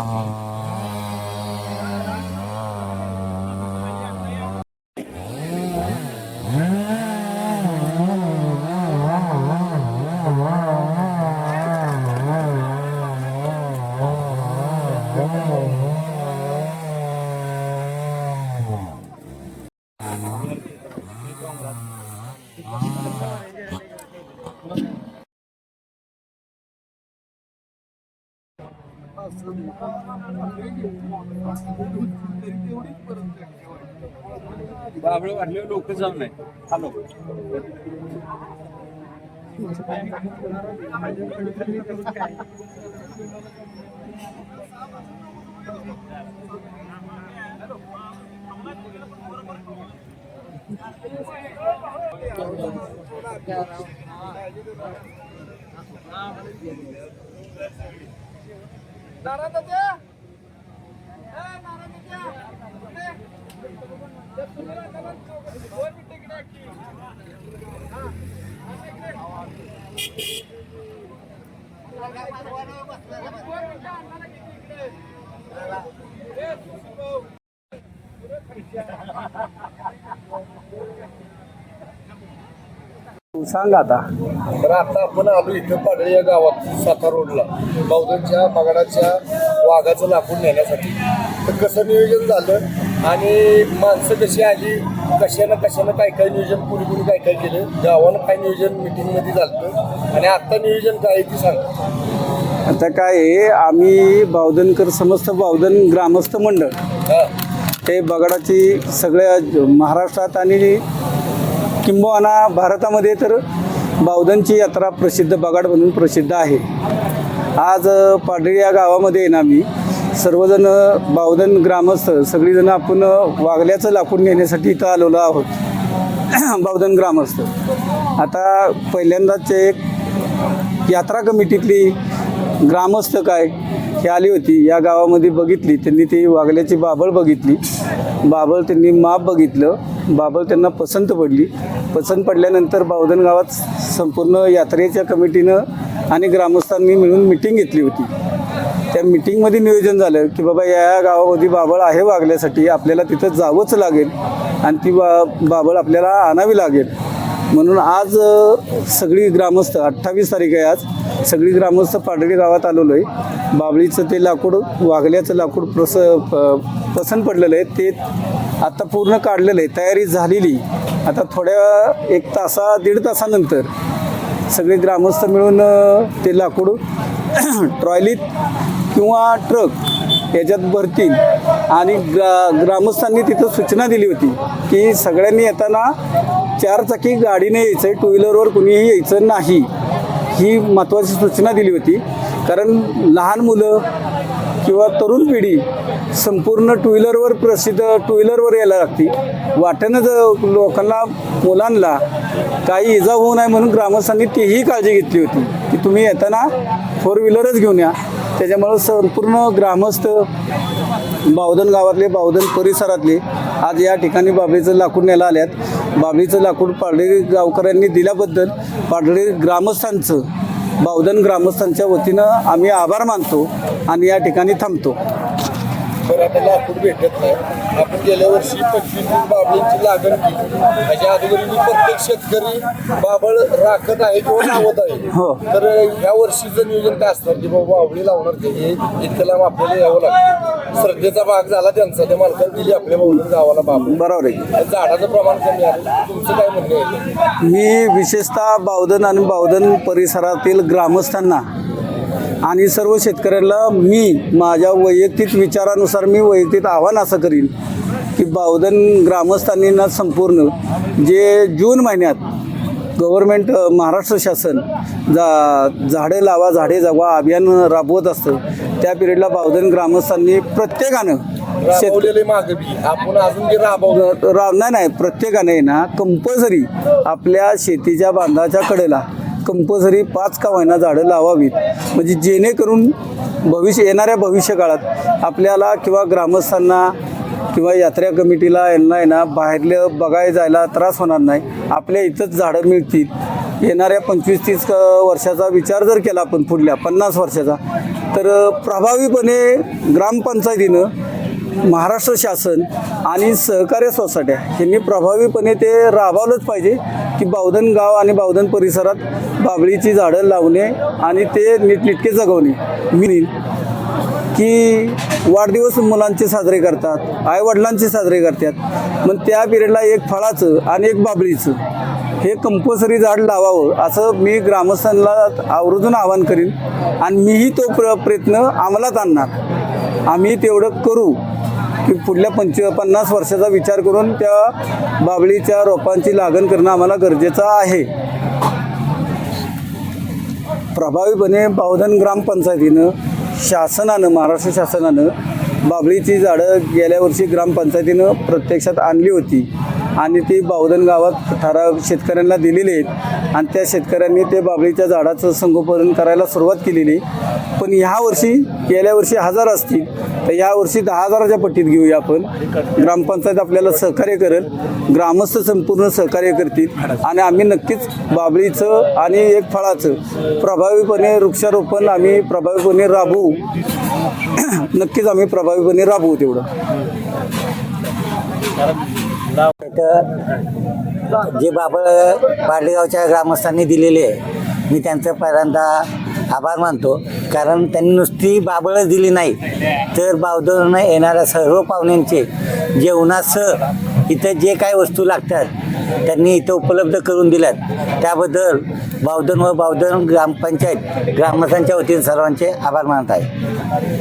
Oh. बाबळ वाढले लोक जाऊन नाही hello Ha ha ha ha! सांग आता. तर आता आपण आलो इथं पाडळी या गावात सातारा रोडला. बावधनच्या बगाडाच्या वाघाचं लाकूड नेण्यासाठी. तर कसं नियोजन झालं आणि माणसं कशी आली कशानं कशानं काय काय नियोजन कुणी कुणी काय काय केलं गावानं काय नियोजन मिटिंगमध्ये झालं आणि आत्ता नियोजन काय आहे ते सांग. आता काय आहे आम्ही बावधनकर समस्त बावधन ग्रामस्थ मंडळ हां. हे बगाडाची सगळ्या ज- महाराष्ट्रात आणि किंबहुना भारतामध्ये तर बावधनची यात्रा प्रसिद्ध बगाड म्हणून प्रसिद्ध आहे. आज पाडळी या गावामध्ये आहे ना मी सर्वजण बावधन ग्रामस्थ सगळीजणं आपण वागल्याचं लाकूड नेण्यासाठी इथं आलेलो आहोत. बावधन ग्रामस्थ. आता पहिल्यांदाच एक यात्रा कमिटीतली ग्रामस्थ काय हे आली होती. या गावामध्ये बघितली. त्यांनी ती वागल्याची बाबळ बघितली. बाबळ त्यांनी माप बघितलं. बाबळ त्यांना पसंत पडली. पसंत पडल्यानंतर बावधन गावात संपूर्ण यात्रेच्या कमिटीनं आणि ग्रामस्थांनी मिळून मिटिंग घेतली होती. त्या मिटिंगमध्ये नियोजन झालं की बाबा या गावामध्ये बाबळ आहे वागल्यासाठी आपल्याला तिथं जावंच लागेल आणि ती बा बाबळ आपल्याला आणावी लागेल. म्हणून आज सगळी ग्रामस्थ अठ्ठावीस तारीख आहे आज सगळी ग्रामस्थ पाडळी गावात आलेलो आहे. बाबळीचं ते लाकूड वाघल्याचं लाकूड प्रस प- पसंत पडलेलं आहे. ते आता पूर्ण काढलेलं आहे. तयारी झालेली आता थोड्या एक तासा दीड तासानंतर सगळे ग्रामस्थ मिळून ते लाकूड ट्रॉयलीत किंवा ट्रक याच्यात भरतील. आणि ग्रा ग्रामस्थांनी तिथं सूचना दिली होती की सगळ्यांनी येताना चारचाकी गाडीने यायचं आहे टू व्हीलरवर कुणीही यायचं नाही. ही महत्त्वाची सूचना दिली होती. कारण लहान मुलं किंवा तरुण पिढी संपूर्ण टू व्हीलरवर प्रसिद्ध टू व्हीलरवर यायला लागती. वाटेनं जर लोकांना मुलांना काही इजा होऊ नये म्हणून ग्रामस्थांनी तीही काळजी घेतली होती. की तुम्ही येताना फोर व्हीलरच घेऊन या. त्याच्यामुळं संपूर्ण ग्रामस्थ बावधन गावातले बावधन परिसरातले आज या ठिकाणी बाबळीचं लाकूड न्यायला आल्यात. बाबळीचं लाकूड पाडळी गावकऱ्यांनी दिल्याबद्दल पाडळी ग्रामस्थांचं बावधन ग्रामस्थांच्या वतीनं आम्ही आभार मानतो आणि या ठिकाणी थांबतो. आता लाकूड भेटत नाही. आपण गेल्या वर्षी पंचवीस बाबळींची लागण केली. त्याच्या अगोदर मी प्रत्येक शेतकरी बाबळ राखत आहे किंवा लावत आहे. हो. तर ह्या वर्षीचं नियोजन काय असणार? की बाबा बावळी लावणार ते हे इतकं लांब आपल्याला यावं लागतं. श्रद्धेचा भाग झाला त्यांचा. त्या मालकाने दिली आपल्या बावळून गावाला बाबळ. बरोबर आहे. झाडाचं प्रमाण कमी आहे. तुमचं काय म्हणणं आहे? मी विशेषतः बावधन आणि बावधन परिसरातील ग्रामस्थांना आणि सर्व शेतकऱ्यांना मी माझ्या वैयक्तिक विचारानुसार मी वैयक्तिक आव्हान असं करीन की बावधन ग्रामस्थांनी ना संपूर्ण जे जून महिन्यात गव्हर्मेंट महाराष्ट्र शासन जा झाडे लावा झाडे जगवा अभियान राबवत असतं त्या पिरियडला बावधन ग्रामस्थांनी प्रत्येकानं शेत राबवलेले मागे बी. आपण अजून जे राबवलं रा नाही नाही प्रत्येकाने ना कंपल्सरी आपल्या शेतीच्या बांधाच्या कडेला कंपल्सरी पाच का महिना झाडं लावावीत. म्हणजे जेणेकरून भविष्य येणाऱ्या भविष्य काळात आपल्याला किंवा ग्रामस्थांना किंवा यात्रा कमिटीला यांना आहे ना बाहेरलं बघायला जायला त्रास होणार नाही. आपल्या इथंच झाडं मिळतील. येणाऱ्या पंचवीस तीस वर्षाचा विचार जर केला आपण पुढल्या पन्नास वर्षाचा तर प्रभावीपणे ग्रामपंचायतीनं महाराष्ट्र शासन आणि सहकार्य सोसायट्या यांनी प्रभावीपणे ते राबवलंच पाहिजे की बावधन गाव आणि बावधन परिसरात बाबळीची झाडं लावणे आणि ते नीटनिटके जगवणे. मी की वाढदिवस मुलांचे साजरे करतात आईवडिलांचे साजरे करतात मग त्या पिरियडला एक फळाचं आणि एक बाबळीचं हे कंपल्सरी झाड लावावं असं मी ग्रामस्थांना आवर्जून आवाहन करीन आणि मीही तो प्र प्रयत्न अंमलात आणणार. आम्ही तेवढं करू की पुढल्या पंच पन्नास वर्षाचा विचार करून त्या बाबळीच्या रोपांची लागण करणं आम्हाला गरजेचं आहे. प्रभावीपणे बावधन ग्रामपंचायतीनं शासनानं महाराष्ट्र शासनानं बाबळीची झाडं गेल्या वर्षी ग्रामपंचायतीनं प्रत्यक्षात आणली होती. आणि ती बावधन गावात ठराव शेतकऱ्यांना दिलेली आहेत. आणि त्या शेतकऱ्यांनी ते बाबळीच्या झाडाचं संगोपन करायला सुरुवात केलेली पण ह्या वर्षी गेल्या वर्षी हजार असतील तर यावर्षी दहा हजाराच्या पट्टीत घेऊया आपण. ग्रामपंचायत आपल्याला सहकार्य करेल. ग्रामस्थ संपूर्ण सहकार्य करतील. आणि आम्ही नक्कीच बाबळीचं आणि एक फळाचं प्रभावीपणे वृक्षारोपण आम्ही प्रभावीपणे राबवू. नक्कीच आम्ही प्रभावीपणे राबवू तेवढं. जे बाबळ पाडलेगावच्या ग्रामस्थांनी दिलेले आहे मी त्यांचं पहिल्यांदा आभार मानतो. कारण त्यांनी नुसती बाबळच दिली नाही. तर बावधन येणाऱ्या सर्व पाहुण्यांचे जेवणासह इथं जे काय वस्तू लागतात त्यांनी इथं उपलब्ध करून दिल्यात. त्याबद्दल बावधन व बावधन ग्रामपंचायत ग्रामस्थांच्या वतीने सर्वांचे आभार मानत आहे.